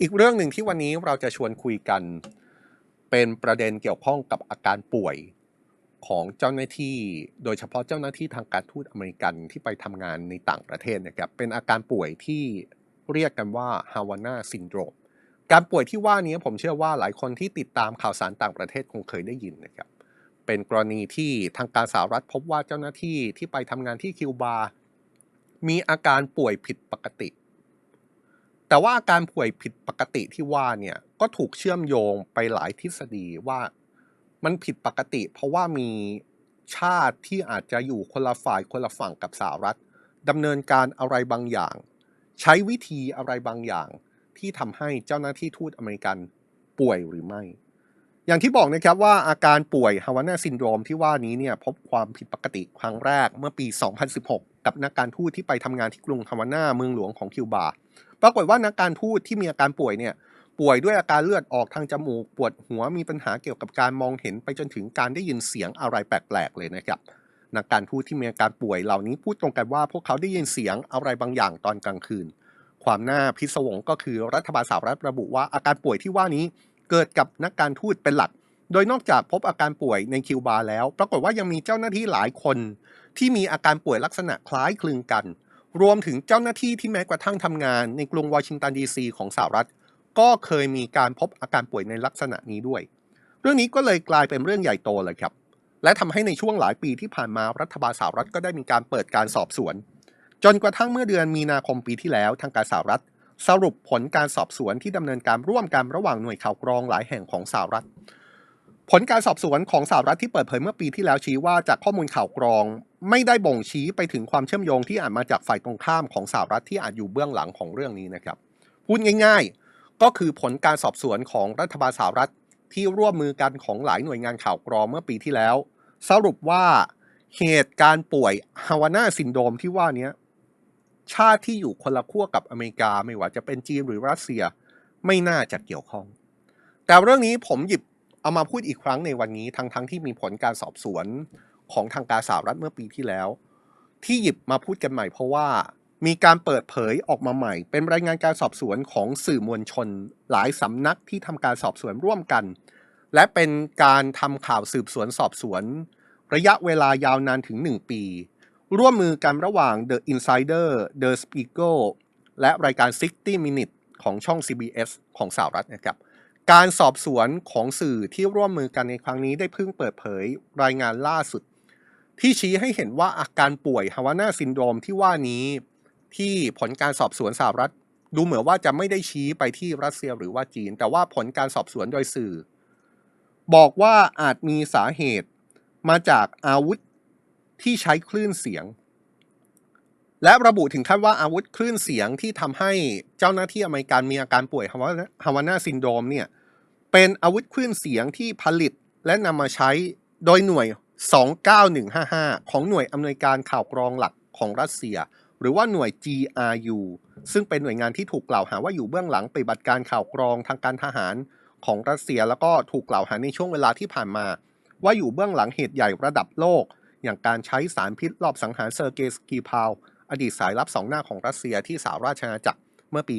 อีกเรื่องหนึ่งที่วันนี้เราจะชวนคุยกัน เป็นประเด็นเกี่ยวข้องกับอาการป่วยของเจ้าหน้าที่ โดยเฉพาะเจ้าหน้าที่ทางการทูตอเมริกันที่ไปทำงานในต่างประเทศนะครับเป็นอาการป่วยที่เรียกกันว่าฮาวาน่าซินโดรมการป่วยที่ว่านี้ผมเชื่อว่าหลายคนที่ติดตามข่าวสารต่างประเทศคงเคยได้ยินนะครับเป็นกรณีที่ทางการสหรัฐพบว่าเจ้าหน้าที่ที่ไปทำงานที่คิวบา มีอาการป่วยผิดปกติ แต่ว่าการป่วยผิดปกติที่ว่าเนี่ยก็ถูกเชื่อมโยงไปหลายทฤษฎีว่ามันผิดปกติ เพราะว่ามีชาติที่อาจจะอยู่คนละฝ่ายคนละฝั่งกับสหรัฐดำเนินการอะไรบางอย่าง ใช้วิธีอะไรบางอย่างที่ทำให้เจ้าหน้าที่ทูตอเมริกันป่วยหรือไม่ อย่างที่บอกนะครับว่าอาการป่วยฮาวาน่าซินโดรมที่ว่านี้เนี่ยพบความผิดปกติครั้งแรกเมื่อปี 2016 กับนักการทูตที่ไปทำงานที่กรุงฮาวาน่าเมืองหลวงของคิวบา ปรากฏว่านักการทูตที่มีอาการป่วยเนี่ยป่วยด้วยอาการเลือดออกทางจมูก ปวดหัวมีปัญหาเกี่ยวกับการมองเห็นไปจนถึงการได้ยินเสียงอะไรแปลกๆเลยนะครับนักการทูตที่มีอาการป่วยเหล่านี้พูดตรงกันว่าพวกเขาได้ยินเสียงอะไรบางอย่างตอนกลางคืน ความน่าพิศวงก็คือรัฐบาลสหรัฐระบุว่าอาการป่วยที่ว่านี้เกิดกับนักการทูตเป็นหลัก โดยนอกจากพบอาการป่วยในคิวบาแล้ว ปรากฏว่ายังมีเจ้าหน้าที่หลายคน ที่มีอาการป่วยลักษณะคล้ายคลึงกัน รวมถึงเจ้าหน้าที่ที่แม้กระทั่งทำงานในกรุงวอชิงตันดีซีของสหรัฐ ก็เคยมีการพบอาการป่วยในลักษณะนี้ด้วย เรื่องนี้ก็เลยกลายเป็นเรื่องใหญ่โตเลยครับ และทำให้ในช่วงหลายปีที่ผ่านมารัฐบาลสหรัฐก็ได้มีการเปิดการสอบสวน จนกระทั่งเมื่อเดือนมีนาคมปีที่แล้วทางการสหรัฐ สรุปผลการสอบสวนที่ดำเนินการร่วมกันระหว่างหน่วยข่าวกรองหลายแห่งของสหรัฐผลการสอบสวนของสหรัฐที่เปิดเผยเมื่อปีที่แล้วชี้ว่าจากข้อมูลข่าวกรอง ไม่ได้บ่งชี้ไปถึงความเชื่อมโยงที่อาจมาจากฝ่ายตรงข้ามของสหรัฐที่อาจอยู่เบื้องหลังของเรื่องนี้นะครับ พูดง่าย ๆ ก็คือผลการสอบสวนของรัฐบาลสหรัฐที่ร่วมมือกันของหลายหน่วยงานข่าวกรองเมื่อปีที่แล้ว สรุปว่าเหตุการณ์ป่วยฮาวาน่าซินโดรมที่ว่านี้ชาติที่อยู่คนละขั้วกับอเมริกาไม่ว่าจะเป็นจีนหรือรัสเซียไม่น่าจะเกี่ยวข้อง แต่เรื่องนี้ผมหยิบเอามาพูดอีกครั้งในวันนี้ทั้งทั้งที่มีผลการสอบสวน ของทางการสหรัฐเมื่อปีที่แล้ว ที่หยิบมาพูดกันใหม่เพราะว่ามีการเปิดเผยออกมาใหม่ เป็นรายงานการสอบสวนของสื่อมวลชน หลายสำนักที่ทำการสอบสวนร่วมกัน และเป็นการทำข่าวสืบสวนสอบสวน ระยะเวลายาวนานถึง 1 ปี ร่วมมือกันระหว่าง The Insider The Spiegel และรายการ 60 Minutes ของช่อง CBS ของสหรัฐนะครับการสอบสวนของสื่อที่ร่วมมือกันในครั้งนี้ได้เพิ่งเปิดเผยรายงานล่าสุด ที่ชี้ให้เห็นว่าอาการป่วยฮาวาน่าซินโดรมที่ว่านี้ ที่ผลการสอบสวนสหรัฐ ดูเหมือนว่าจะไม่ได้ชี้ไปที่รัสเซียหรือว่าจีน แต่ว่าผลการสอบสวนโดยสื่อ บอกว่าอาจมีสาเหตุมาจากอาวุธที่ใช้คลื่นเสียง และระบุถึงขั้นว่าอาวุธคลื่นเสียงที่ทำให้เจ้าหน้าที่อเมริกันมีอาการป่วยฮาวาน่าซินโดรมเนี่ยเป็นอาวุธคลื่นเสียงที่ผลิตและนำมาใช้โดยหน่วย 29155 ของหน่วยอำนวยการข่าวกรองหลักของรัสเซีย หรือว่าหน่วย GRU ซึ่งเป็นหน่วยงานที่ถูกกล่าวหาว่าอยู่เบื้องหลังปฏิบัติการข่าวกรองทางการทหารของรัสเซียแล้วก็ถูกกล่าวหาในช่วงเวลาที่ผ่านมา ว่าอยู่เบื้องหลังเหตุใหญ่ระดับโลก อย่างการใช้สารพิษรอบสังหารเซอร์เกสกีพาวอดีตสายลับสองหน้าของรัสเซียที่สหราชอาณาจักรเมื่อปี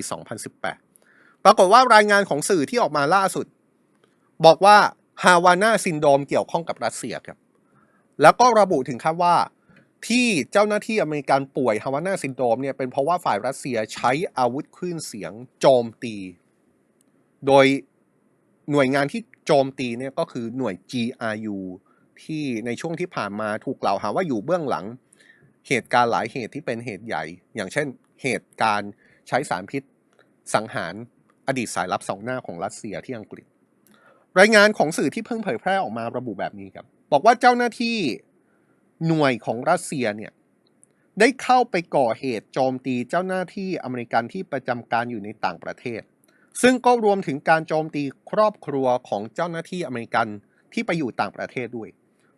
2018 ปรากฏว่ารายงานของสื่อที่ออกมาล่าสุด บอกว่าฮาวาน่าซินโดมเกี่ยวข้องกับรัสเซียครับ แล้วก็ระบุถึงครับว่า ที่เจ้าหน้าที่อเมริกันป่วยฮาวาน่าซินโดรมเนี่ยเป็นเพราะว่าฝ่ายรัสเซียใช้อาวุธคลื่นเสียงโจมตี โดยหน่วยงานที่โจมตีเนี่ยก็คือหน่วย GRU ที่ในช่วงที่ผ่านมาถูกกล่าวหาว่าอยู่เบื้องหลัง เหตุการณ์หลายเหตุที่เป็นเหตุใหญ่ อย่างเช่น เหตุการณ์ใช้สารพิษสังหารอดีตสายลับสองหน้าของรัสเซียที่อังกฤษ รายงานของสื่อที่เพิ่งเผยแพร่ออกมาระบุแบบนี้ครับ บอกว่าเจ้าหน้าที่หน่วยของรัสเซียเนี่ยได้เข้าไปก่อเหตุโจมตีเจ้าหน้าที่อเมริกันที่ประจำการอยู่ในต่างประเทศ ซึ่งก็รวมถึงการโจมตีครอบครัวของเจ้าหน้าที่อเมริกันที่ไปอยู่ต่างประเทศด้วย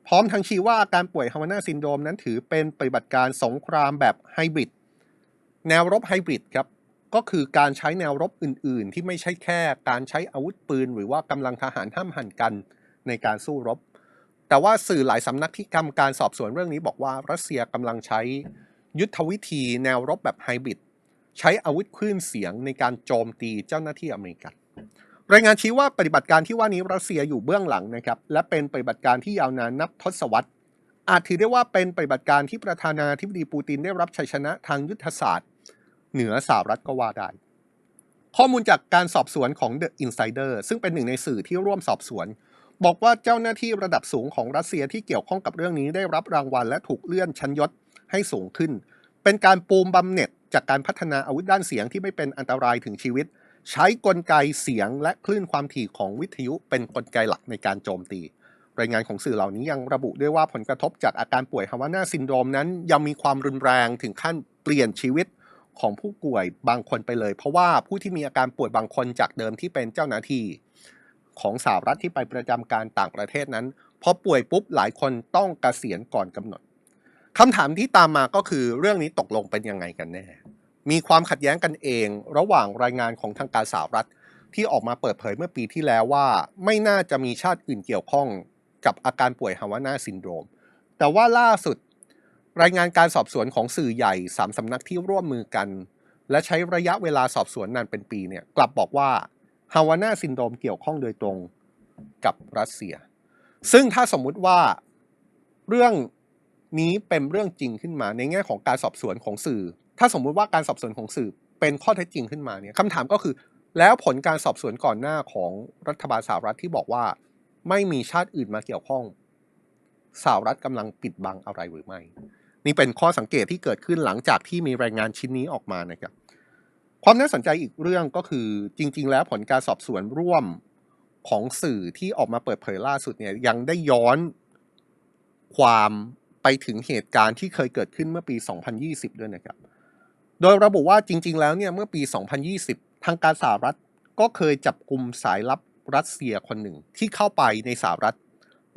พร้อมทั้งชี้ว่าอาการป่วยฮาวาน่าซินโดรมนั้นถือเป็นปฏิบัติการสงครามแบบไฮบริดแนวรบไฮบริดครับก็คือการใช้แนวรบอื่น ๆ ที่ไม่ใช่แค่ การใช้อาวุธปืน หรือว่ากำลังทหารห้ามหันกันในการสู้รบ แต่ว่าสื่อหลายสำนักที่ทำการสอบสวนเรื่องนี้บอกว่ารัสเซียกำลังใช้ยุทธวิธีแนวรบแบบไฮบริดใช้อาวุธคลื่นเสียงในการโจมตีเจ้าหน้าที่อเมริกัน รายงานชี้ว่าปฏิบัติการที่ว่านี้รัสเซียอยู่เบื้องหลังนะครับ และเป็นปฏิบัติการที่ยาวนานนับทศวรรษ อาจถือได้ว่าเป็นปฏิบัติการที่ประธานาธิบดีปูตินได้รับชัยชนะทางยุทธศาสตร์ เหนือสหรัฐก็ว่าได้ ข้อมูลจากการสอบสวนของ The Insider ซึ่งเป็นหนึ่งในสื่อที่ร่วมสอบสวน บอกว่าเจ้าหน้าที่ระดับสูงของรัสเซียที่เกี่ยวข้องกับเรื่องนี้ได้รับรางวัลและถูกเลื่อนชั้นยศให้สูงขึ้น เป็นการปูมบำเหน็จจากการพัฒนาอาวุธด้านเสียงที่ไม่เป็นอันตรายถึงชีวิต ใช้กลไกเสียงและคลื่นความถี่ของวิทยุเป็นกลไกหลักในการโจมตี รายงานของสื่อเหล่านี้ยังระบุด้วยว่าผลกระทบจากอาการป่วยฮาวาน่าซินโดรมนั้น ยังมีความรุนแรงถึงขั้นเปลี่ยนชีวิตของผู้ป่วยบางคนไปเลย เพราะว่าผู้ที่มีอาการป่วยบางคนจากเดิมที่เป็นเจ้าหน้าที่ ของสหรัฐที่ไปประจำการต่างประเทศนั้นพอป่วยปุ๊บหลายคนต้องเกษียณก่อนกำหนดคำถามที่ตามมาก็คือเรื่องนี้ตกลงเป็นยังไงกันแน่ มีความขัดแย้งกันเอง ระหว่างรายงานของทางการสหรัฐ ที่ออกมาเปิดเผยเมื่อปีที่แล้วว่า ไม่น่าจะมีชาติอื่นเกี่ยวข้องกับอาการป่วยฮาวาน่าซินโดรม แต่ว่าล่าสุดรายงานการสอบสวนของสื่อใหญ่สามสำนักที่ร่วมมือกัน และใช้ระยะเวลาสอบสวนนานเป็นปีเนี่ยกลับบอกว่า ฮาวาน่าซินโดรมเกี่ยวข้องโดยตรงกับรัสเซีย ซึ่งถ้าสมมุติว่าเรื่องนี้เป็นเรื่องจริงขึ้นมา ในแง่ของการสอบสวนของสื่อ ถ้าสมมุติว่าการสอบสวนของสื่อเป็นข้อเท็จจริงขึ้นมาเนี่ยคำถามก็คือ แล้วผลการสอบสวนก่อนหน้าของรัฐบาลสหรัฐที่บอกว่า ไม่มีชาติอื่นมาเกี่ยวข้องสหรัฐกำลังปิดบังอะไรหรือไม่ นี่เป็นข้อสังเกตที่เกิดขึ้นหลังจากที่มีรายงานชิ้นนี้ออกมานะครับ ความน่าสนใจอีกเรื่องก็คือจริง ๆ แล้วผลการสอบสวนร่วมของสื่อที่ออกมาเปิดเผยล่าสุดเนี่ยยังได้ย้อนความไปถึงเหตุการณ์ที่เคยเกิดขึ้นเมื่อปี 2020 ด้วยนะครับ โดยระบุว่าจริง ๆ แล้วเนี่ยเมื่อปี 2020 ทางการสหรัฐก็เคยจับกลุ่มสายลับรัสเซียคนหนึ่งที่เข้าไปในสหรัฐ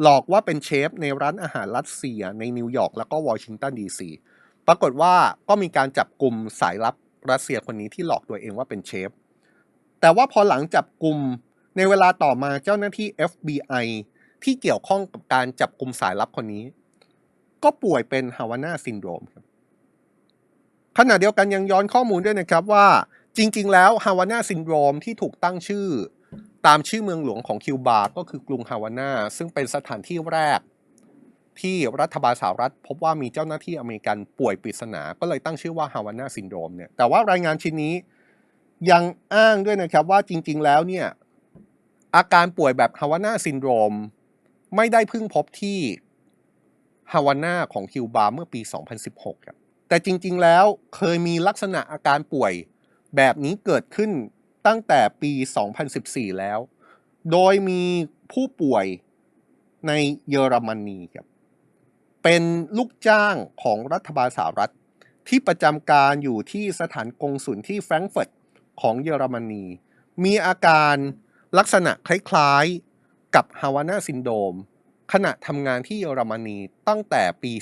หลอกว่าเป็นเชฟในร้านอาหารรัสเซียในนิวยอร์กแล้วก็วอชิงตันดีซี ปรากฏว่าก็มีการจับกลุ่มสายลับ รัสเซียคนนี้ที่หลอกตัวเองว่าเป็นเชฟ แต่ว่าพอหลังจับกลุ่มในเวลาต่อมาเจ้าหน้าที่ FBI ที่เกี่ยวข้องกับการจับกลุ่มสายลับคนนี้ ก็ป่วยเป็นฮาวาน่าซินโดรมครับขณะเดียวกันยังย้อนข้อมูลด้วยนะครับว่า จริง ๆ แล้วฮาวาน่าซินโดรมที่ถูกตั้งชื่อ ตามชื่อเมืองหลวงของคิวบา ก็คือกรุงฮาวาน่าซึ่งเป็นสถานที่แรก ที่รัฐบาลสหรัฐพบว่ามีเจ้าหน้าที่อเมริกันป่วยปริศนา ก็เลยตั้งชื่อว่าฮาวาน่าซินโดรมเนี่ยแต่ว่ารายงานชิ้นนี้ยังอ้างด้วยนะครับว่าจริง ๆ แล้วเนี่ยอาการป่วยแบบฮาวาน่าซินโดรมไม่ได้เพิ่งพบที่ฮาวาน่าของคิวบาเมื่อปี 2016 ครับ แต่จริง ๆ แล้วเคยมีลักษณะอาการป่วยแบบนี้เกิดขึ้นตั้งแต่ปี 2014 แล้ว โดยมีผู้ป่วยในเยอรมนีครับ เป็นลูกจ้างของรัฐบาลสหรัฐ ที่ประจำการอยู่ที่สถานกงสุลที่แฟรงก์เฟิร์ตของเยอรมนี มีอาการลักษณะคล้ายๆกับฮาวาน่าซินโดรมขณะทำงานที่เยอรมนีตั้งแต่ปี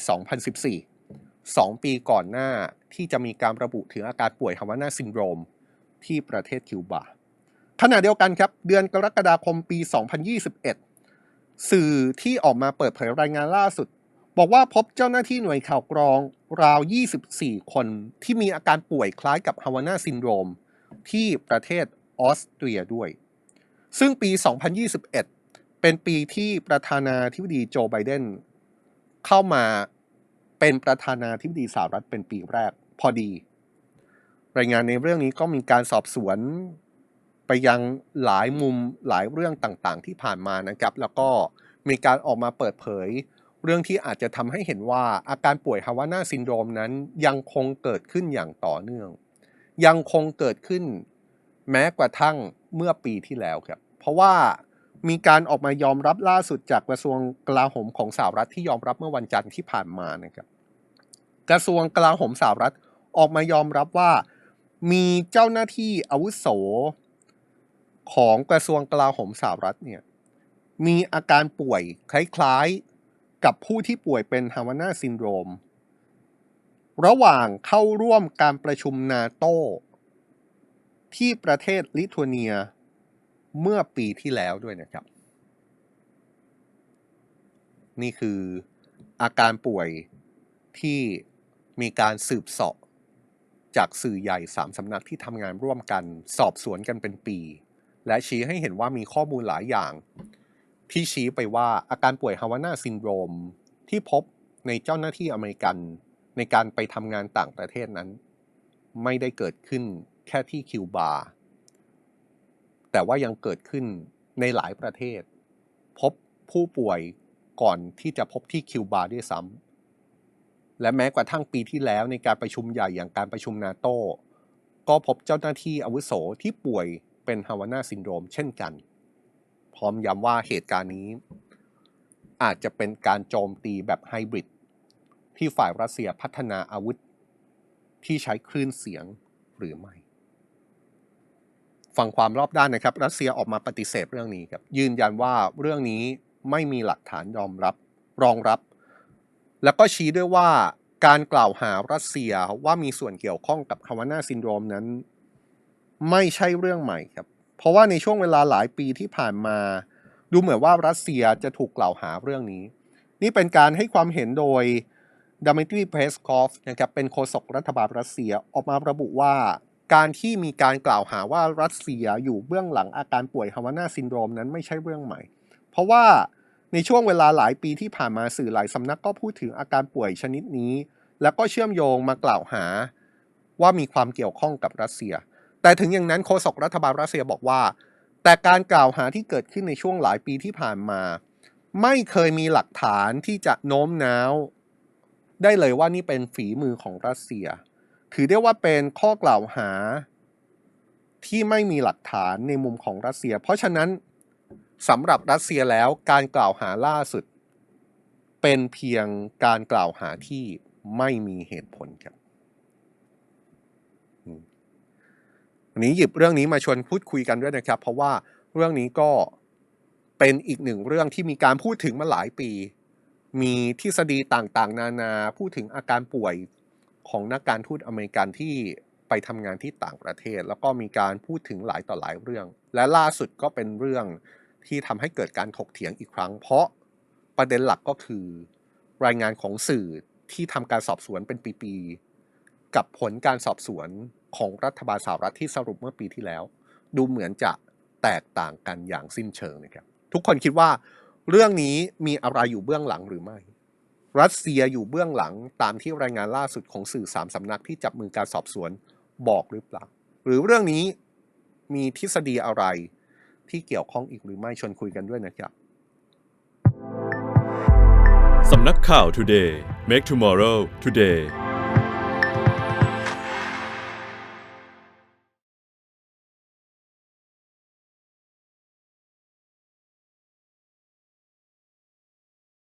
2014 2 ปีก่อนหน้าที่จะมีการระบุถึงอาการป่วยฮาวาน่าซินโดรมที่ประเทศคิวบา ขณะเดียวกันครับ เดือนกรกฎาคมปี 2021 สื่อที่ออกมาเปิดเผยรายงานล่าสุด บอกว่าพบเจ้าหน้าที่หน่วยข่าวกรองราว 24 คนที่มีอาการป่วยคล้ายกับฮาวาน่าซินโดรม ที่ประเทศออสเตรียด้วย ซึ่งปี 2021 เป็นปีที่ประธานาธิบดีโจไบเดนเข้ามาเป็นประธานาธิบดีสหรัฐเป็นปีแรกพอดี รายงานในเรื่องนี้ก็มีการสอบสวนไปยังหลายมุมหลายเรื่องต่างๆ ที่ผ่านมานะครับ แล้วก็มีการออกมาเปิดเผย เรื่องที่อาจจะทำให้เห็นว่าอาการป่วยฮาวาน่าซินโดรมนั้นยังคงเกิดขึ้นอย่างต่อเนื่อง ยังคงเกิดขึ้นแม้กระทั่งเมื่อปีที่แล้วครับ เพราะว่ามีการออกมายอมรับล่าสุดจากกระทรวงกลาโหมของสหรัฐที่ยอมรับเมื่อวันจันทร์ที่ผ่านมานะครับ กระทรวงกลาโหมสหรัฐออกมายอมรับว่า มีเจ้าหน้าที่อาวุโสของกระทรวงกลาโหมสหรัฐเนี่ยมีอาการป่วยคล้ายๆ กับผู้ที่ป่วยเป็นฮาวาน่าซินโดรม ระหว่างเข้าร่วมการประชุมนาโต ที่ประเทศลิทัวเนียเมื่อปีที่แล้วด้วยนะครับ นี่คืออาการป่วยที่มีการสืบเสาะจากสื่อใหญ่สามสำนักที่ทำงานร่วมกัน สอบสวนกันเป็นปี และชี้ให้เห็นว่ามีข้อมูลหลายอย่าง ที่ชี้ไปว่าอาการป่วยฮาวาน่าซินโดรมที่พบในเจ้าหน้าที่อเมริกัน ในการไปทำงานต่างประเทศนั้น ไม่ได้เกิดขึ้นแค่ที่คิวบา แต่ว่ายังเกิดขึ้นในหลายประเทศ พบผู้ป่วยก่อนที่จะพบที่คิวบาด้วยซ้ำและแม้กระทั่งปีที่แล้วในการประชุมใหญ่อย่างการประชุมนาโต้ก็พบเจ้าหน้าที่อาวุโสที่ป่วยเป็นฮาวาน่าซินโดรมเช่นกัน พร้อมย้ำว่าเหตุการณ์นี้ อาจจะเป็นการโจมตีแบบไฮบริดที่ฝ่ายรัสเซียพัฒนาอาวุธ ที่ใช้คลื่นเสียงหรือไม่ฟังความรอบด้านนะครับ รัสเซียออกมาปฏิเสธเรื่องนี้ครับ ยืนยันว่าเรื่องนี้ไม่มีหลักฐานยอมรับรองรับ แล้วก็ชี้ด้วยว่าการกล่าวหารัสเซียว่ามีส่วนเกี่ยวข้องกับฮาวาน่าซินโดรมนั้น ไม่ใช่เรื่องใหม่ครับ เพราะว่าในช่วงเวลาหลายปีที่ผ่านมา ดูเหมือนว่ารัสเซียจะถูกกล่าวหาเรื่องนี้ นี่เป็นการให้ความเห็นโดยดามิทรีเพสคอฟนะครับเป็นโฆษกรัฐบาลรัสเซียออกมาระบุว่า การที่มีการกล่าวหาว่ารัสเซียอยู่เบื้องหลังอาการป่วยฮาวาน่าซินโดรมนั้นไม่ใช่เรื่องใหม่ เพราะว่าในช่วงเวลาหลายปีที่ผ่านมาสื่อหลายสำนักก็พูดถึงอาการป่วยชนิดนี้ แล้วก็เชื่อมโยงมากล่าวหาว่ามีความเกี่ยวข้องกับรัสเซีย แต่ถึงอย่างนั้นโฆษกรัฐบาลรัสเซียบอกว่า แต่การกล่าวหาที่เกิดขึ้นในช่วงหลายปีที่ผ่านมา ไม่เคยมีหลักฐานที่จะโน้มน้าว ได้เลยว่านี่เป็นฝีมือของรัสเซีย ถือได้ว่าเป็นข้อกล่าวหา ที่ไม่มีหลักฐานในมุมของรัสเซีย เพราะฉะนั้นสำหรับรัสเซียแล้วการกล่าวหาล่าสุด เป็นเพียงการกล่าวหาที่ไม่มีเหตุผลครับอืม วันนี้หยิบเรื่องนี้มาชวนพูดคุยกันด้วยนะครับ เพราะว่าเรื่องนี้ก็เป็นอีกหนึ่งเรื่องที่มีการพูดถึงมาหลายปี มีทฤษฎีต่างๆ นานาพูดถึงอาการป่วยของนักการทูตอเมริกันที่ไปทำงานที่ต่างประเทศ แล้วก็มีการพูดถึงหลายต่อหลายเรื่อง และล่าสุดก็เป็นเรื่องที่ทำให้เกิดการถกเถียงอีกครั้ง เพราะประเด็นหลักก็คือ รายงานของสื่อที่ทำการสอบสวนเป็นปีๆ กับผลการสอบสวนของรัฐบาลสหรัฐที่สรุปเมื่อปีที่แล้ว ดูเหมือนจะแตกต่างกันอย่างสิ้นเชิงนะครับ ทุกคนคิดว่าเรื่องนี้มีอะไรอยู่เบื้องหลังหรือไม่ รัสเซียอยู่เบื้องหลังตามที่รายงานล่าสุดของสื่อสามสำนักที่จับมือการสอบสวนบอกหรือเปล่า หรือเรื่องนี้มีทฤษฎีอะไรที่เกี่ยวข้องอีกหรือไม่ชวนคุยกันด้วยนะครับสำนักข่าว Today Make Tomorrow Today